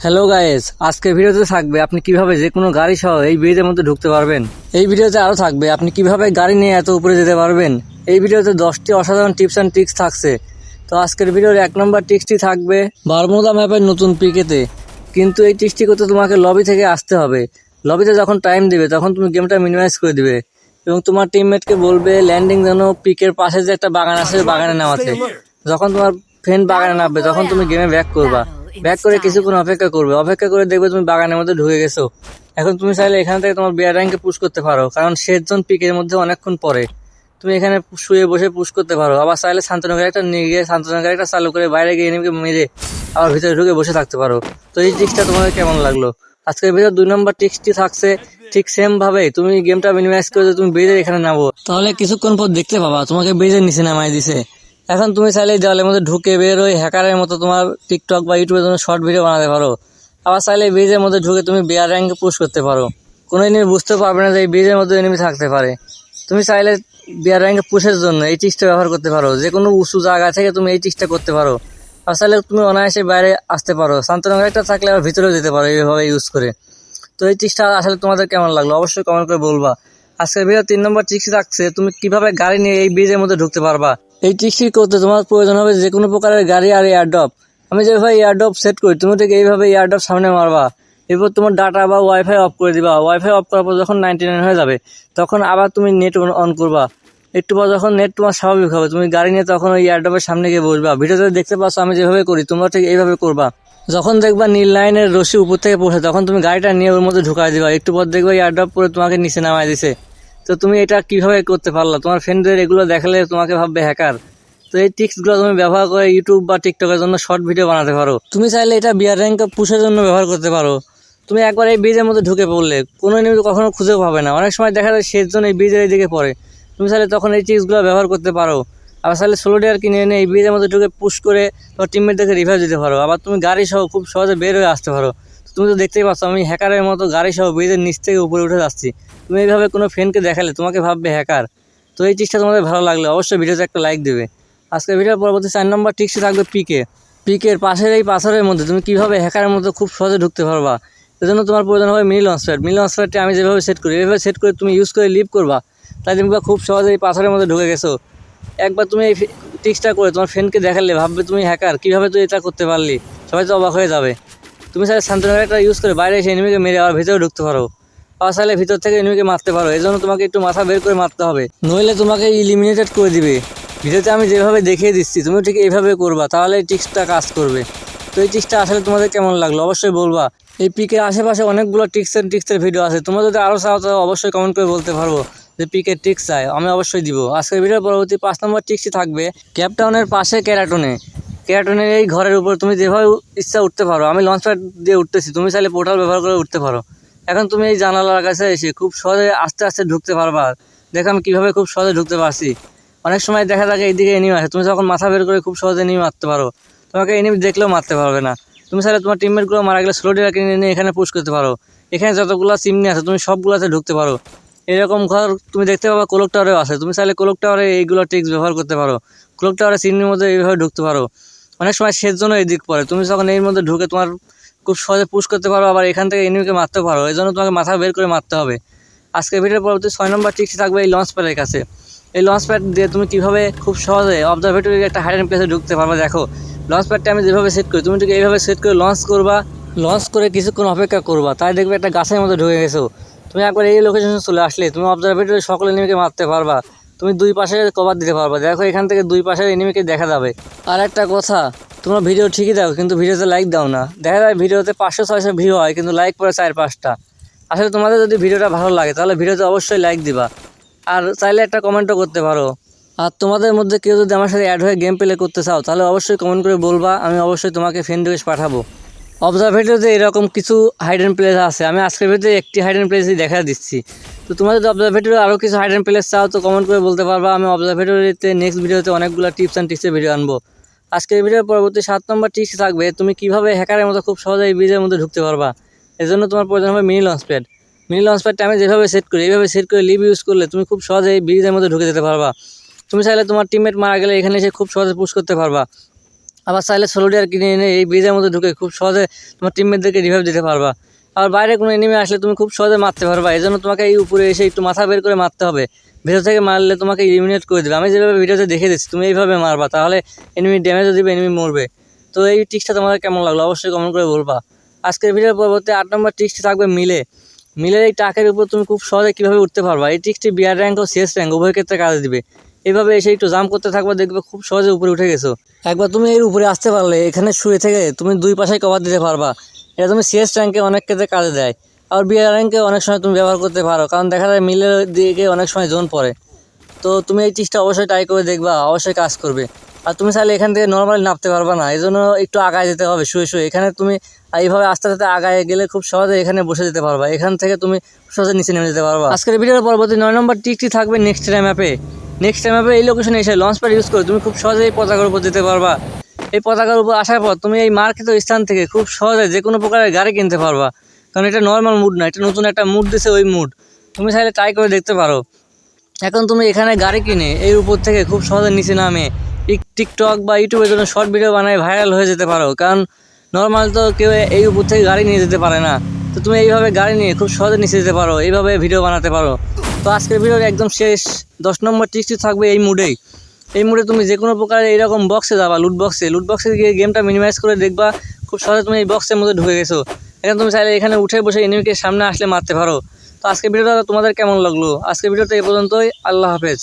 Hello guys আজকের ভিডিওতে থাকবে আপনি কীভাবে যে কোনো গাড়ি সহ এই ব্রিজের মধ্যে ঢুকতে পারবেন। এই ভিডিওতে আরও থাকবে আপনি কীভাবে গাড়ি নিয়ে এত উপরে যেতে পারবেন। এই ভিডিওতে দশটি অসাধারণ টিপস অ্যান্ড ট্রিক্স থাকছে। তো আজকের ভিডিওর এক নম্বর টিক্সটি থাকবে বারমুদা ম্যাপের নতুন পিকেতে। কিন্তু এই টিক্সটি করতে তোমাকে লবি থেকে আসতে হবে। লবিতে যখন টাইম দিবে তখন তুমি গেমটা মিনিমাইজ করে দিবে। এবং তোমার টিমমেটকে বলবে ল্যান্ডিং যেন পিকের পাশে যে একটা বাগান আছে বাগানে নামাতে যখন তোমার ফ্রেন্ড বাগানে নামবে তখন তুমি গেমে ব্যাক করবা। ব্যাক করে কিছুক্ষণ অপেক্ষা করবে। অপেক্ষা করে দেখবে তুমি বাগানের মধ্যে ঢুকে গেছো। এখন তুমি চাইলে এখান থেকে তোমার বিয়ার র্যাঙ্কে পুশ করতে পারো, কারণ শেষজন পিকের মধ্যে অনেকক্ষণ পরে তুমি এখানে শুয়ে বসে পুশ করতে পারো। আবার চাইলে শান্তনগর একটা নিয়ে গিয়ে শান্তনগর একটা চালু করে বাইরে গিয়ে এনিমিকে মেরে আবার ভিতরে ঢুকে বসে থাকতে পারো। তো এই ট্রিক্সটা তোমাদের কেমন লাগল? আজকের ভিতরে দুই নম্বর ট্রিক্সটি থাকছে। ঠিক সেম ভাবে তুমি গেমটা মিনিমাইজ করে তুমি ব্রিজের এখানে নামো, তাহলে কিছুক্ষণ পর দেখতে পাবা তোমাকে ব্রিজের নিচে নামাই দিছে। এখন তুমি চাইলে দেওয়ালের মধ্যে ঢুকে বের ওই হ্যাকারের মতো তোমার টিকটক বা ইউটিউবের জন্য শর্ট ভিডিও বানাতে পারো। আবার চাইলে ব্রিজের মধ্যে ঢুকে তুমি বিয়ার র্যাঙ্কে পুশ করতে পারো। কোনো এনিমি বুঝতে পারবে না যে এই ব্রিজের মধ্যে এনিমি থাকতে পারে। তুমি চাইলে বিয়ার র্যাঙ্কে পুশের জন্য এই টিক্সটা ব্যবহার করতে পারো। যে কোনো উঁচু জায়গা থেকে তুমি এই টিক্সটা করতে পারো। আর চাইলে তুমি অনায়াসে বাইরে আসতে পারো। শান্তনগর একটা থাকলে আবার ভিতরেও যেতে পারো এইভাবে ইউজ করে। তো এই টিক্সটা আসলে তোমাদের কেমন লাগল অবশ্যই কমেন্ট করে বলবা। আজকের ভিডিও তিন নম্বর টিক্স রাখছে তুমি কীভাবে গাড়ি নিয়ে এই ব্রিজের মধ্যে ঢুকতে পারবা? এই টিক্সটি করতে তোমার প্রয়োজন হবে যে কোনো প্রকারের গাড়ি আর এয়ারড্রপ আমি যেভাবে এয়ারড্রপ সেট করি, তুমি ঠিক এইভাবে এয়ারড্রপ সামনে মারবা। এরপর তোমার ডাটা বা ওয়াইফাই অফ করে দিবা। ওয়াইফাই অফ করার পর যখন নাইনটি নাইন হয়ে যাবে, তখন আবার তুমি নেট অন করবা। একটু পর যখন নেট তোমার স্বাভাবিক হবে, তুমি গাড়ি নিয়ে তখন ওই এয়ারড্রপের সামনে গিয়ে বসবা। ভিডিওতে দেখতে পাচ্ছ আমি যেভাবে করি, তোমরা ঠিক এইভাবে করবা। যখন দেখবা নীল লাইনের রশি উপর থেকে পড়ে তখন তুমি গাড়িটা নিয়ে ওর মধ্যে ঢুকাই দিবা। একটু পর দেখবা এয়ারড্রপ করে তোমাকে নিচে নামাই দিছে। তো তুমি এটা কীভাবে করতে পারলা? তোমার ফ্রেন্ডদের এগুলো দেখালে তোমাকে ভাববে হ্যাকার তো এই টিক্সগুলো তুমি ব্যবহার করে ইউটিউব বা টিকটকের জন্য শর্ট ভিডিও বানাতে পারো। তুমি চাইলে এটা বিয়ার র্যাঙ্ক পুষের জন্য ব্যবহার করতে পারো। তুমি একবার এই বীজের মধ্যে ঢুকে পড়লে, কোনো নিউজ কখনো খুঁজেও পাবে না। অনেক সময় দেখা যায় শেষজন এই বীজের এই দিকে পড়ে। তুমি চাইলে তখন এই টিক্সগুলো ব্যবহার করতে পারো। আবার চাইলে ষোলো ডেয়ার কিনে এনে এই বীজের মধ্যে ঢুকে পুশ করে তোমার টিমমেটদেরকে রিভাইভ দিতে পারো। আবার তুমি গাড়ি সহ খুব সহজে বের হয়ে আসতে পারো। তুমি তো দেখতেই পাচ্ছ, আমি হ্যাকারের মতো গাড়ি সহ ব্রিজের নিচ থেকে উপরে উঠে যাচ্ছি। তুমি এইভাবে কোনো ফ্রেন্ডকে দেখালে, তোমাকে ভাববে হ্যাকার। তো এই টিক্সটা তোমাদের ভালো লাগলে অবশ্যই ভিডিওতে একটা লাইক দেবে। আজকের ভিডিওর পরবর্তী চার নম্বর টিক্সটি থাকবে পিকে পিকের পাশের এই পাথরের মধ্যে তুমি কীভাবে হ্যাকারের মধ্যে খুব সহজে ঢুকতে পারবা? এজন্য তোমার প্রয়োজন হবে mini launch pad mini launch প্যাডটি আমি যেভাবে সেট করি, এভাবে সেট করে তুমি ইউজ করে লিভ করবা। তাই তুমি খুব সহজে এই পাথরের মধ্যে ঢুকে গেছো। একবার তুমি এই টিক্সটা করে তোমার ফ্রেন্ডকে দেখালে, ভাববে তুমি হ্যাকার, কীভাবে তুই এটা করতে পারলি? সবাই তো অবাক হয়ে যাবে। তুমি স্যার একটা ইউজ করে বাইরে এসে এনিমিকে মেরে আবার ভিতরে ঢুকতে পারো। আর চাইলে ভিতর থেকে এনিমিকে মারতে পারো। এই জন্য তোমাকে একটু মাথা বের করে মারতে হবে। নইলে তোমাকে ইলিমিনেটেড করে দিবে। ভিডিওতে আমি যেভাবে দেখিয়ে দিচ্ছি তুমি ঠিক এইভাবে করবা। তাহলে এই টিক্সটা কাজ করবে। তো এই টিক্সটা আসলে তোমাদের কেমন লাগল? অবশ্যই বলবা। এই পিকের আশেপাশে অনেকগুলো টিক্স অ্যান্ড টিক্সের ভিডিও আছে। তোমরা যদি আরও চাও, তাহলে অবশ্যই কমেন্ট করে বলতে পারব যে পিকের টিক্স চাই আমি অবশ্যই দিব। আজকের ভিডিওর পরবর্তী পাঁচ নম্বর টিক্সই থাকবে। ক্যাপটাউনের পাশে ক্যারাটনে ক্যারাটনের এই ঘরের উপর তুমি যেভাবে ইচ্ছা উঠতে পারো, আমি লঞ্চ প্যাড দিয়ে উঠতেছি, তুমি চাইলে পোর্টাল ব্যবহার করে উঠতে পারো। এখন তুমি এই জানালার কাছে এসে খুব সহজে আস্তে আস্তে ঢুকতে পারবা। দেখো আমি কীভাবে খুব সহজে ঢুকতে পারছি। অনেক সময় দেখা যায় এইদিকে এনিমি আসে, তুমি যখন মাথা বের করে খুব সহজে এনিমি মারতে পারো, তোমাকে এনিমি দেখলেও মারতে পারবে না। তুমি চাইলে তোমার টিমমেটগুলো মারা গেলে স্লো ডিলার কিনে নিয়ে এখানে পুশ করতে পারো। এখানে যতগুলো চিমনি আছে, তুমি সবগুলোতে ঢুকতে পারো। এরকম ঘর তুমি দেখতে পাবা কোলক টাওয়ারেও আছে, তুমি চাইলে কোলক টাওয়ারে এইগুলো ট্রিক্স ব্যবহার করতে পারো। কোলক টাওয়ারে চিমনির মধ্যে এইভাবে ঢুকতে পারো। অনেক সময় সের জন্য এই দিক পড়ে। তুমি যখন এর মধ্যে ঢুকে তোমার খুব সহজে পুশ করতে পারো, আবার এখান থেকে এনিমিকে মারতে পারো এই জন্য তোমাকে মাথা বের করে মারতে হবে। আজকে ভিডিওর পরবর্তী ছয় নম্বর ট্রিক্স থাকবে এই লঞ্চ প্যাডের কাছে। এই লঞ্চ প্যাড দিয়ে তুমি কীভাবে খুব সহজে অবজারভেটরি একটা হাইডেন প্লেসে ঢুকতে পারবে দেখো। লঞ্চ প্যাডটা আমি যেভাবে সেট করি, তুমি ঠিক এইভাবে সেট করে লঞ্চ করবা লঞ্চ করে কিছুক্ষণ অপেক্ষা করবা, তাই দেখবে একটা গাছের মধ্যে ঢুকে গেছো। তুমি একবার এই লোকেশনে চলে আসলে, তুমি অবজারভেটরি সকলে এনিমিকে মারতে পারবা। তুমি দুই পাশে কভার দিতে পারবে। দেখো এখান থেকে দুই পাশের এনিমিকে দেখা যাবে। আর একটা কথা, তোমরা ভিডিও ঠিকই দাও কিন্তু ভিডিওতে লাইক দাও না। দেখা যায় ভিডিওতে পাঁচশো, ছয়শো ভিউ হয়, কিন্তু লাইক পড়ে চার পাঁচটা। আসলে তোমাদের যদি ভিডিওটা ভালো লাগে, তাহলে ভিডিওতে অবশ্যই লাইক দিবা। আর চাইলে একটা কমেন্টও করতে পারো। আর তোমাদের মধ্যে কেউ যদি আমার সাথে অ্যাড হয়ে গেম প্লে করতে চাও, তাহলে অবশ্যই কমেন্ট করে বলবা, আমি অবশ্যই তোমাকে ফ্রেন্ড রিকোয়েস্ট পাঠাবো। অবজারভেটরিতে এরকম কিছু হাইডেন প্লেস আছে। আমি আজকের ভিডিওতে একটি হাইডেন প্লেসই দেখা দিচ্ছি। তো তোমরা যদি অবজারভেটরি আরও কিছু হাইডেন প্লেস চাও, তো কমেন্ট করে বলতে পারবা। আমি অবজারভেটরিতে নেক্সট ভিডিওতে অনেকগুলো টিপস অ্যান্ড টিপসের ভিডিও আনব। আজকের ভিডিওর পরবর্তী সাত নম্বর টিপস থাকবে। তুমি কীভাবে হ্যাকারের মতো খুব সহজে এই ব্রিজের মধ্যে ঢুকতে পারবা। এজন্য তোমার প্রয়োজন হবে mini launch pad mini launch প্যাডটা আমি যেভাবে সেট করি, এইভাবে সেট করে লিভ ইউজ করলে তুমি খুব সহজে এই ব্রিজের মধ্যে ঢুকে যেতে পারবা। তুমি চাইলে তোমার টিমমেট মারা গেলে এখানে এসে খুব সহজে পুশ করতে পারবা। আবার চাইলে সোলোডিয়ার কিনে এনে এই ব্রিজের মধ্যে ঢুকে খুব সহজে তোমার টিমমেটদেরকে রিভাইভ দিতে পারবা। আর বাইরে কোনো এনিমি আসলে তুমি খুব সহজে মারতে পারবা এই জন্য তোমাকে এই উপরে এসে একটু মাথা বের করে মারতে হবে। ভেতর থেকে মারলে তোমাকে ইলিমিনেট করে দেবে। আমি যেভাবে ভিডিওতে দেখে দিচ্ছি, তুমি এইভাবে মারবা, তাহলে এনিমি ড্যামেজও দিবে এনিমি মরবে। তো এই টিক্সটা তোমাদের কেমন লাগল অবশ্যই কমেন্ট করে বলবা। আজকের ভিডিওর পরবর্তী আট নম্বর টিক্সটি থাকবে মিলে। মিলের এই টাকের উপর তুমি খুব সহজে কীভাবে উঠতে পারবা? এই টিক্সটি বিয়ার র্যাঙ্ক ও সিএস র্যাঙ্ক উভয় ক্ষেত্রে কাজে দিবে। এইভাবে এসে একটু জাম করতে থাকবা দেখবে খুব সহজে উপরে উঠে গেছো। একবার তুমি এর উপরে আসতে পারলে, এখানে শুয়ে থেকে তুমি দুই পাশে কভার দিতে পারবা। এটা তুমি সিএস র্যাঙ্কে অনেক ক্ষেত্রে কাজে দেয়। আর বিয়ার র্যাঙ্কে অনেক সময় তুমি ব্যবহার করতে পারো, কারণ দেখা যায় মিলের দিকে অনেক সময় জোন পড়ে। তো তুমি এই টিক্সটা অবশ্যই ট্রাই করে দেখবা, অবশ্যই কাজ করবে। আর তুমি চাইলে এখান থেকে নর্মালি নামতে পারবা না এই জন্য একটু আগায় যেতে হবে, শুয়ে শুয়ে। এখানে তুমি এইভাবে আস্তে আস্তে আগায় গেলে খুব সহজে এখানে বসে যেতে পারবা। এখান থেকে তুমি সহজে নিচে নেমে যেতে পারবা। আজকের ভিডিওর পরবর্তী নয় নম্বর টিকটি থাকবে নেক্সট টাইম ম্যাপে নেক্সট টাইম ম্যাপে এই লোকেশনে এসে লঞ্চ প্যাড ইউজ করে। তুমি খুব সহজে এই পতাকার উপর যেতে পারবা। এই পতাকার উপর আসার পর তুমি এই মার্কেট স্থান থেকে খুব সহজে যে কোনো প্রকারের গাড়ি কিনতে পারবা। কারণ এটা নর্মাল মুড না, এটা নতুন একটা মুড দিছে ওই মুড তুমি চাইলে ট্রাই করে দেখতে পারো। এখন তুমি এখানে গাড়ি কিনে এর উপর থেকে খুব সহজে নিচে নামে। টিক টিকটক বা ইউটিউবের জন্য শর্ট ভিডিও বানায় ভাইরাল হয়ে যেতে পারো। কারণ নর্মাল তো কেউ এই উপর থেকে গাড়ি নিয়ে যেতে পারে না। তো তুমি এইভাবে গাড়ি নিয়ে খুব সহজে নিচে যেতে পারো, এইভাবে ভিডিও বানাতে পারো। তো আজকের ভিডিওর একদম শেষ। দশ নম্বর টিক্সটি থাকবে এই মুডেই এই। মুডে তুমি যে কোনো প্রকার এইরকম বক্সে যাবা লুট বক্সে লুট বক্সে গিয়ে গেমটা মিনিমাইজ করে দেখবা, খুব সহজে তুমি এই বক্সের মধ্যে ঢুকে গেছো। এখন তুমি চাইলে এখানে উঠে বসে এনিমিকে সামনে আসলে মারতে পারো। তো আজকের ভিডিওটা তোমাদের কেমন লাগল? আজকের ভিডিওটা এই পর্যন্তই। আল্লাহ হাফেজ।